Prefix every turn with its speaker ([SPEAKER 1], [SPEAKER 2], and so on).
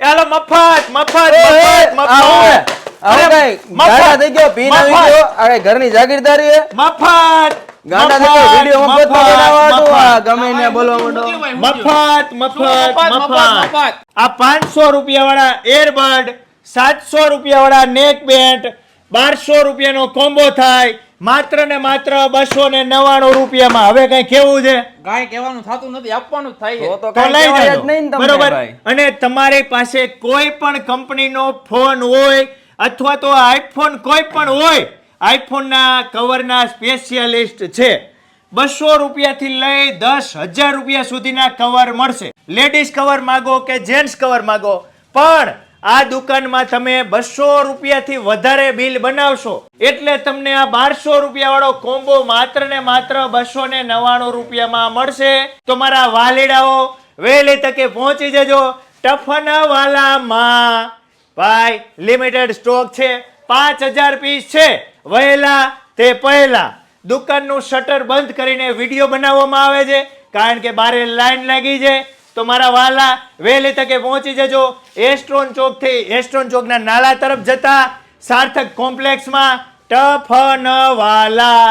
[SPEAKER 1] હાલો મફત મફત મફત. મફત. અરે,
[SPEAKER 2] કઈ.
[SPEAKER 1] મફત,
[SPEAKER 2] થઈ ગયો પીન આવી ગયો. આ ઘરની જાગીરદારી હે
[SPEAKER 1] મફત
[SPEAKER 2] ગાંડા થઈ ગયો વીડિયો મફત બનાવવા આ ગમે એને બોલવા માંડો.
[SPEAKER 1] મફત મફત મફત
[SPEAKER 3] મફત.
[SPEAKER 1] આ પાંચસો રૂપિયા વાળા એરબડ સાતસો રૂપિયા વાળા નેક બેન્ડ બારસો રૂપિયાનો કોમ્બો થાય. માત્ર ને માત્ર બસો ને નવાણું રૂપિયામાં. હવે કઈ કેવું છે?
[SPEAKER 3] કાંઈ કેવાનું થતું નથી આપવાનું થાય
[SPEAKER 2] તો
[SPEAKER 3] છે.
[SPEAKER 2] તો
[SPEAKER 1] તો
[SPEAKER 2] કાંઈ
[SPEAKER 1] લઈ
[SPEAKER 2] કહેવાય
[SPEAKER 1] જાજો.
[SPEAKER 2] જ નહીં ને તમને
[SPEAKER 1] બરોબર? અને તમારી પાસે કોઈ પણ કંપનીનો ફોન હોય અથવા તો આઈફોન કોઈ પણ હોય આઈફોનના કવરના સ્પેશિયાલિસ્ટ છે. બસો રૂપિયાથી લઈ દસ હજાર રૂપિયા સુધીના કવર મળશે. લેડીઝ કવર માગો કે જેન્ટ્સ કવર માગો. પણ આ દુકાનમાં તમે બસો રૂપિયાથી વધારે બિલ બનાવશો. એટલે તમને આ બારસો રૂપિયા વાળો કોમ્બો માત્ર ને માત્ર બસો ને નવ્વાણું રૂપિયામાં મળશે. તો મારા વાલેડાઓ, વહેલી તકે પહોંચી જજો ટફનવાલામાં. ભાઈ, લિમિટેડ સ્ટોક છે, પાંચ હજાર પીસ છે. વહેલા તે પહેલા. દુકાનનું શટર બંધ કરીને વીડિયો બનાવવામાં આવે છે, કારણ કે બારે લાઈન લાગી છે. તો મારા વાલા વહેલી તકે પહોંચી જજો. એસ્ટ્રોન ચોકથી એસ્ટ્રોન ચોકના નાલા તરફ જતા સાર્થક કોમ્પ્લેક્સમાં ટફનવાલા